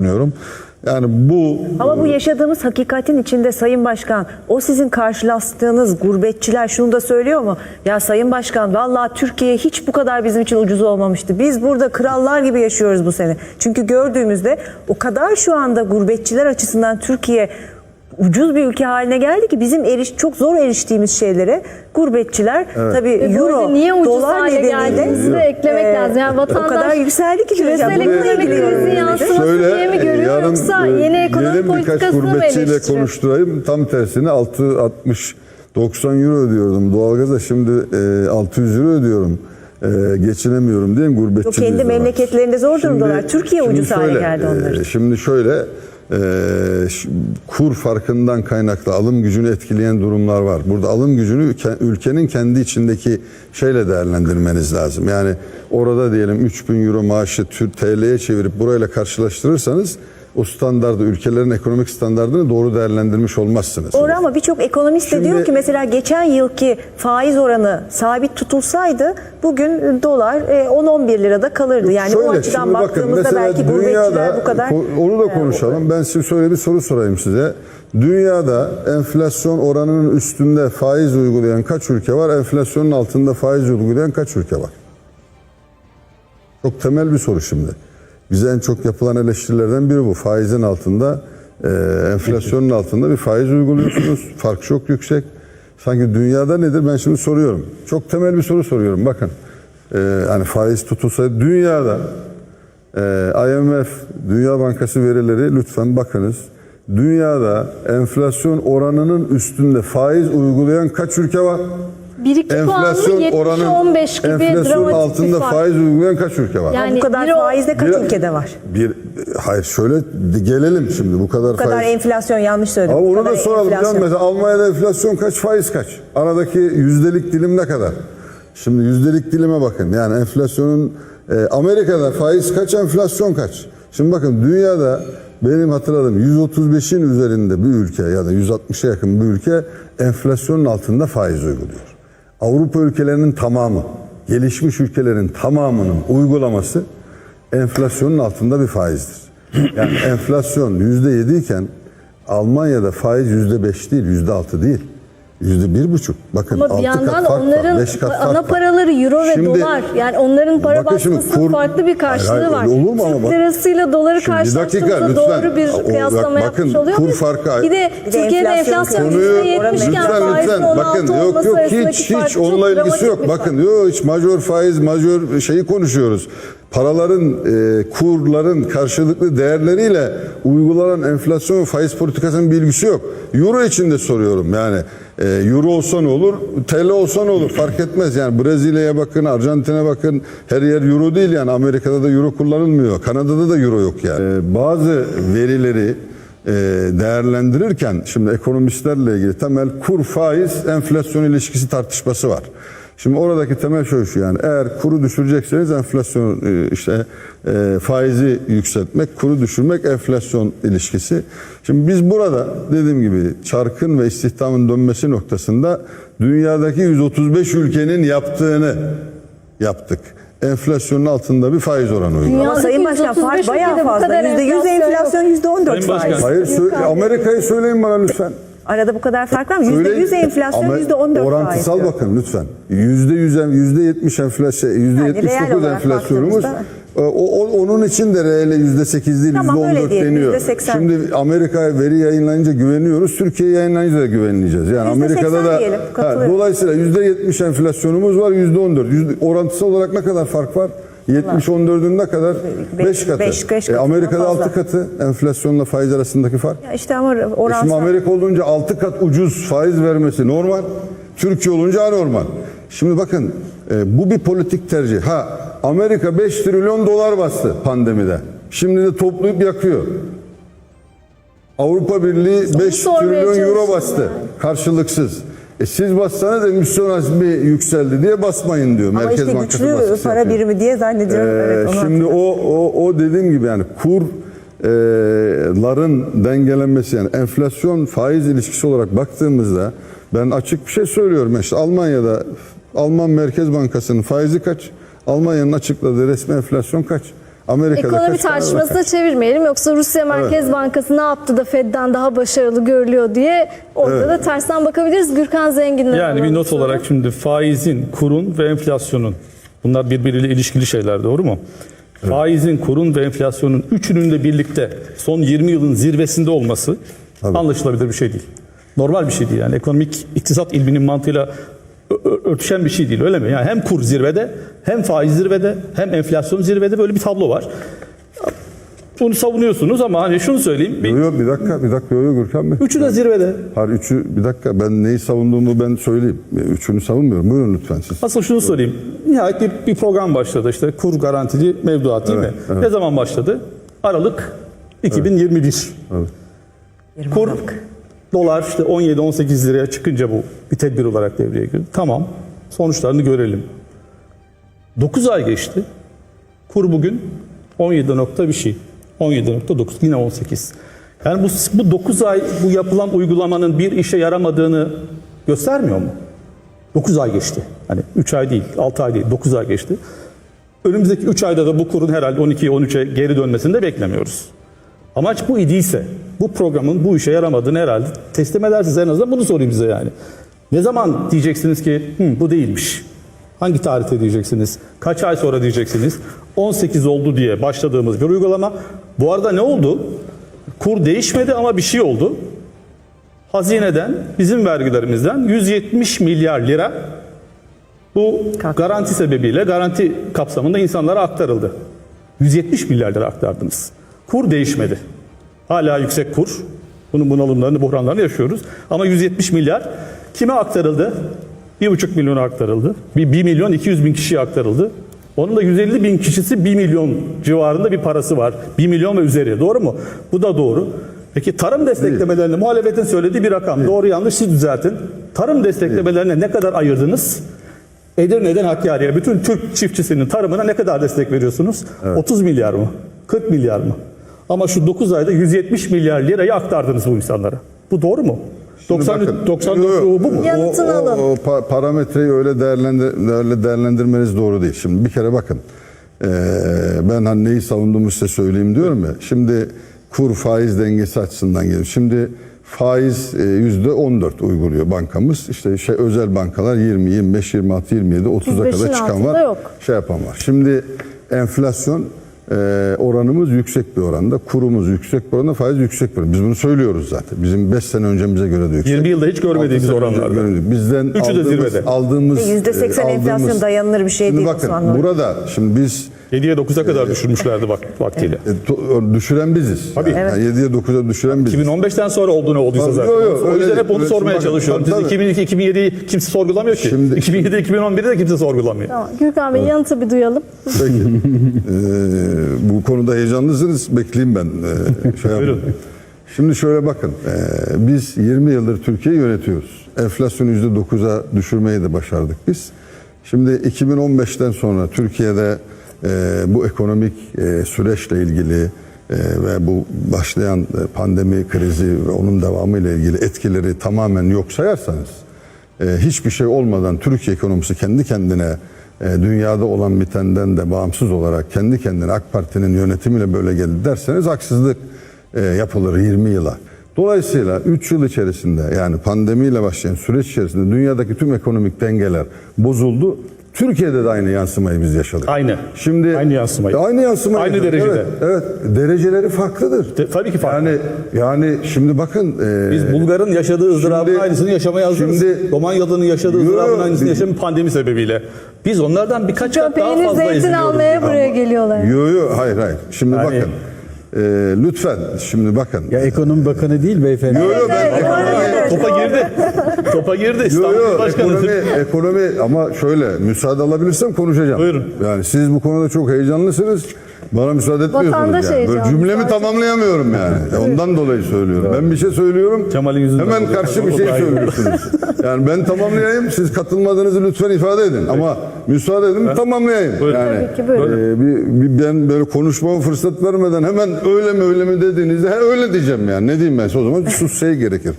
düşünüyorum. Yani bu Ama bu yaşadığımız hakikatin içinde Sayın Başkan, o sizin karşılaştığınız gurbetçiler şunu da söylüyor mu? Ya Sayın Başkan vallahi Türkiye hiç bu kadar bizim için ucuz olmamıştı. Biz burada krallar gibi yaşıyoruz bu sene. Çünkü gördüğümüzde o kadar şu anda gurbetçiler açısından Türkiye ucuz bir ülke haline geldi ki bizim eriş çok zor eriştiğimiz şeylere gurbetçiler tabii Ve bu euro, niye ucuz dolar hale nedeniyle de eklemek e, lazım. Yani vatandaş o kadar yükseldi ki küresel ekonomik krizin yansıması diye mi görüyor yarın yoksa e, yeni ekonomi politikasını mı gurbetçiyle konuşturayım. Tam tersine 6 60 90 euro ödüyordum. Doğalgaza şimdi e, 600 euro ödüyorum. E, geçinemiyorum diye gurbetçi. Yok, kendi memleketlerinde zor durumdalar. Türkiye ucuz hale şöyle, geldi e, onların. Şimdi şöyle e, kur farkından kaynaklı alım gücünü etkileyen durumlar var. Burada alım gücünü ke- ülkenin kendi içindeki şeyle değerlendirmeniz lazım. Yani orada diyelim 3000 euro maaşı TL'ye çevirip burayla karşılaştırırsanız o standardı ülkelerin ekonomik standartını doğru değerlendirmiş olmazsınız. Doğru ama birçok ekonomist de Şimdi- diyor ki mesela geçen yılki faiz oranı sabit tutulsaydı bugün dolar e, 10-11 lirada kalırdı. Yani o açıdan şimdi baktığımızda belki gurbetçiler bu kadar... ko- onu da e, konuşalım. Ben size şöyle bir soru sorayım size. Dünyada enflasyon oranının üstünde faiz uygulayan kaç ülke var? Enflasyonun altında faiz uygulayan kaç ülke var? Çok temel bir soru şimdi. Bize en çok yapılan eleştirilerden biri bu. Faizin altında, e, enflasyonun altında bir faiz uyguluyorsunuz. Fark çok yüksek. Sanki dünyada nedir? Ben şimdi soruyorum. Çok temel bir soru soruyorum. Bakın, e, hani faiz tutulsa dünyada e, IMF, Dünya Bankası verileri lütfen bakınız. Dünyada enflasyon oranının üstünde faiz uygulayan kaç ülke var? 1-2 Enflasyon puanlı 70 oranın 15 gibi enflasyon dramatik altında bir fark. faiz uygulayan kaç ülke var? Yani bu kadar o- faizde kaç Bir- ülkede var? Bir hayır şöyle gelelim şimdi bu kadar, Bu kadar faiz. enflasyon yanlış söyledim. Ama Bu onu kadar da soralım enflasyon. canım. Mesela Almanya'da enflasyon kaç, faiz kaç? Aradaki yüzdelik dilim ne kadar? Şimdi yüzdelik dilime bakın. Yani enflasyonun e, Amerika'da faiz kaç, enflasyon kaç? Şimdi bakın dünyada benim hatırladığım 135'in üzerinde bir ülke ya da 160'a yakın bir ülke enflasyonun altında faiz uyguluyor. Avrupa ülkelerinin tamamı, gelişmiş ülkelerin tamamının uygulaması enflasyonun altında bir faizdir. Yani enflasyon yüzde yedi iken Almanya'da faiz yüzde beş değil, yüzde altı değil. Yüzde bir buçuk. Bakın Ama altı bir yandan kat fark onların var, beş kat ana paraları euro ve Şimdi- dolar. Yani onların para basmasının kur- farklı bir karşılığı Hayır, hayır, var. olur mu ama Türk bak- lirasıyla doları lütfen. doğru bir O- bak- kıyaslama yapmış bakın, oluyor kur farkı- Bir de Bir de Türkiye'de enflasyon enflasyon konuyu- %70 iken lütfen faizin lütfen 16 bakın yok yok hiç hiç onunla ilgisi yok. Bakın yok hiç majör faiz majör şeyi konuşuyoruz. Paraların e, kurların karşılıklı değerleriyle uygulanan enflasyon ve faiz politikasının bir ilgisi yok. Euro için de soruyorum yani e, euro olsa ne olur? TL olsa ne olur? Fark etmez. Yani Brezilya'ya bakın Arjantin'e bakın. Her yer euro değil yani. Amerika'da da euro kullanılmıyor. Kanada'da da euro yok yani. E, bazı verileri e, değerlendirirken şimdi ekonomistlerle ilgili temel kur faiz enflasyon ilişkisi tartışması var. Şimdi oradaki temel şey şu yani eğer kuru düşürecekseniz enflasyon e, işte e, faizi yükseltmek, kuru düşürmek enflasyon ilişkisi. Şimdi biz burada dediğim gibi çarkın ve istihdamın dönmesi noktasında dünyadaki 135 ülkenin yaptığını yaptık. Enflasyonun altında bir faiz oranı uyguladık. Ama Sayın Başkan 135 fark bayağı fazla. kadar %100 enflasyon yok. enflasyon, %14 Sayın Başkan. faiz. Hayır. Amerika'yı söyleyin bana lütfen. Arada bu kadar fark var mı? Söyleyin. %100 enflasyon, Ama %14 faiz. Orantısal diyor. bakın lütfen. Yüzde yüz, yüzde yetmiş enflasyon, yüzde Yani enflasyonumuz. e, O, onun için de reele yüzde sekiz değil, yüzde on dört deniyor. yüzde seksen. Şimdi Amerika'ya veri yayınlayınca güveniyoruz, Türkiye yayınlayınca da güvenleyeceğiz. Yani Amerika'da da diyelim, ha, dolayısıyla yüzde yetmiş enflasyonumuz var, yüzde on dört. Orantısal olarak ne kadar fark var? 70 14'ün ne kadar? Beş- 5 katı. beş- beş E, Amerika'da fazla. 6 katı enflasyonla faiz arasındaki fark. Ya İşte ama E Şimdi oransal. Amerika olunca 6 kat ucuz faiz vermesi normal. Türkiye olunca anormal. Şimdi bakın e, bu bir politik tercih. Ha Amerika 5 trilyon dolar bastı pandemide. Şimdi de toplayıp yakıyor. Avrupa Birliği 5 sormaya trilyon euro bastı. yani. Karşılıksız. E siz bassanız emisyon hacmi yükseldi diye basmayın diyor Ama Merkez işte Bankası güçlü para yapıyor. birimi diye zannediyorum. Ee, evet, şimdi o, o o dediğim gibi yani kur e, ların dengelenmesi yani enflasyon faiz ilişkisi olarak baktığımızda ben açık bir şey söylüyorum işte Almanya'da Alman Merkez Bankası'nın faizi kaç? Almanya'nın açıkladığı resmi enflasyon kaç? Amerika'da Ekonomi tartışmasına çevirmeyelim. Yoksa Rusya Merkez Bankası ne yaptı da Fed'den daha başarılı görülüyor diye orada da tersten bakabiliriz. Gürkan Zengin'le Yani bir not olarak şimdi faizin, kurun ve enflasyonun. Bunlar birbiriyle ilişkili şeyler doğru mu? Faizin, kurun ve enflasyonun üçünün de birlikte son 20 yılın zirvesinde olması anlaşılabilir bir şey değil. Normal bir şey değil yani. Ekonomik iktisat ilminin mantığıyla örtüşen bir şey değil öyle mi? Yani hem kur zirvede hem faiz zirvede hem enflasyon zirvede böyle bir tablo var. Bunu savunuyorsunuz ama hani şunu söyleyeyim. Bir, Yo, yo, bir dakika, bir dakika, yo, yo, Gürkan Bey. üçü de zirvede. Hayır, üçü, bir dakika, ben neyi savunduğumu ben söyleyeyim. Üçünü savunmuyorum. Buyurun lütfen siz. Asıl şunu sorayım. Nihayet bir, bir program başladı işte kur garantili mevduat değil Evet, mi? evet. Ne zaman başladı? Aralık 2021. Kur dolar işte 17-18 liraya çıkınca bu bir tedbir olarak devreye girdi. Tamam sonuçlarını görelim. 9 ay geçti. Kur bugün 17 nokta bir şey. 17.9 yine 18. Yani bu, bu 9 ay bu yapılan uygulamanın bir işe yaramadığını göstermiyor mu? 9 ay geçti. Hani 3 ay değil, 6 ay değil, 9 ay geçti. Önümüzdeki 3 ayda da bu kurun herhalde 12'ye 13'e geri dönmesini de beklemiyoruz. Amaç bu idiyse, bu programın bu işe yaramadığını herhalde teslim edersiniz en azından bunu sorayım size yani. Ne zaman diyeceksiniz ki Hı, bu değilmiş? Hangi tarihte diyeceksiniz? Kaç ay sonra diyeceksiniz? 18 oldu diye başladığımız bir uygulama. Bu arada ne oldu? Kur değişmedi ama bir şey oldu. Hazineden, bizim vergilerimizden 170 milyar lira bu garanti sebebiyle garanti kapsamında insanlara aktarıldı. 170 milyar lira aktardınız. Kur değişmedi. Hala yüksek kur. Bunun bunalımlarını, buhranlarını yaşıyoruz. Ama 170 milyar kime aktarıldı? 1,5 milyona aktarıldı. Bir 1 milyon 200 bin kişiye aktarıldı. Onun da 150 bin kişisi 1 milyon civarında bir parası var. 1 milyon ve üzeri. Doğru mu? Bu da doğru. Peki tarım desteklemelerine muhalefetin söylediği bir rakam. Doğru yanlış siz düzeltin. Tarım desteklemelerine ne kadar ayırdınız? Edirne'den Hakkari'ye bütün Türk çiftçisinin tarımına ne kadar destek veriyorsunuz? 30 milyar mı? 40 milyar mı? Ama şu 9 ayda 170 milyar lirayı aktardınız bu insanlara. Bu doğru mu? 90 Bakın, 94 yo, yo, bu mu? o- Yanıtını o. O, pa- parametreyi öyle, değerlendir, öyle değerlendirmeniz doğru değil. Şimdi bir kere bakın. eee, ben hani neyi savunduğumu size söyleyeyim diyorum ya. Şimdi kur faiz dengesi açısından geliyor. Şimdi faiz yüzde 14 uyguluyor bankamız. İşte şey özel bankalar 20, 25, 26, 27, 30'a 35'in kadar çıkan var. yok. Şey yapan var. Şimdi enflasyon e, oranımız yüksek bir oranda. Kurumuz yüksek bir oranda, faiz yüksek bir oranda. Biz bunu söylüyoruz zaten. Bizim 5 sene öncemize göre de yüksek. 20 yılda hiç görmediğimiz oranlarda. Bizden Üçü de aldığımız, zirvede. aldığımız %80 e, enflasyon aldığımız- dayanılır bir şey Şimdi değil bakın Osman burada şimdi biz 7'ye 9'a kadar düşürmüşlerdi bak, vaktiyle. e, to- düşüren biziz. Tabii. Yani, yani 7'ye 9'a düşüren biziz. 2015'ten sonra oldu ne olduysa Tabii, zaten. yo, yo, o öyle yüzden değil. hep onu Öyle- sormaya şimdi çalışıyorum. tabii, Siz tabii. 2002 2007'yi kimse sorgulamıyor ki. Şimdi- 2007 2011'i de kimse sorgulamıyor. Tamam, Gürkan Bey yanıtı bir duyalım. Peki. Ee, bu konuda heyecanlısınız. Bekleyeyim ben. Ee, şey yapayım. Buyurun. Şimdi şöyle bakın. ee, biz 20 yıldır Türkiye'yi yönetiyoruz. Enflasyonu %9'a düşürmeyi de başardık biz. Şimdi 2015'ten sonra Türkiye'de ee, bu ekonomik ee, süreçle ilgili ee, ve bu başlayan ee, pandemi krizi ve onun devamıyla ilgili etkileri tamamen yok sayarsanız e, hiçbir şey olmadan Türkiye ekonomisi kendi kendine e, dünyada olan bitenden de bağımsız olarak kendi kendine AK Parti'nin yönetimiyle böyle geldi derseniz haksızlık e, yapılır 20 yıla. Dolayısıyla 3 yıl içerisinde yani pandemiyle başlayan süreç içerisinde dünyadaki tüm ekonomik dengeler bozuldu. Türkiye'de de aynı yansımayı biz yaşadık. Aynı. Şimdi Aynı yansımayı. Aynı yansımayı. Aynı yaşadık. derecede. Evet, evet. Dereceleri farklıdır. De- tabii ki farklı. Yani yani şimdi bakın e, Biz Bulgar'ın yaşadığı ızdırabın şimdi- aynısını yaşamaya hazırız. şimdi- Romanyalı'nın yaşadığı ızdırabın aynısını yaşamaya pandemi sebebiyle. Biz onlardan birkaç kat daha fazla zeytin eziliyoruz. almaya buraya geliyorlar. Yo yo hayır hayır. Şimdi Yani- bakın. E, lütfen şimdi bakın. Ya ekonomi bakanı değil beyefendi. yo yo ben ekonomi Topa girdi. Topa girdi. Yo İstanbul yo Başkanı. ekonomi, ekonomi ama şöyle müsaade alabilirsem konuşacağım. Buyurun. Yani siz bu konuda çok heyecanlısınız. Bana müsaade etmiyorsunuz Vatandaş yani. Böyle cümlemi tamamlayamıyorum yani. E, Ondan dolayı söylüyorum. Ben bir şey söylüyorum. Kemal'in yüzünden Hemen oluyor. karşı bir O şey söylüyorsunuz. Yani ben tamamlayayım. Siz katılmadığınızı lütfen ifade edin. Ama müsaade edin tamamlayayım. Buyurun. Yani Tabii ki buyurun. e, bir, bir- ben böyle konuşmama fırsat vermeden hemen öyle mi öyle mi dediğinizde he, öyle diyeceğim yani. Ne diyeyim ben size? o zaman sus şey gerekir.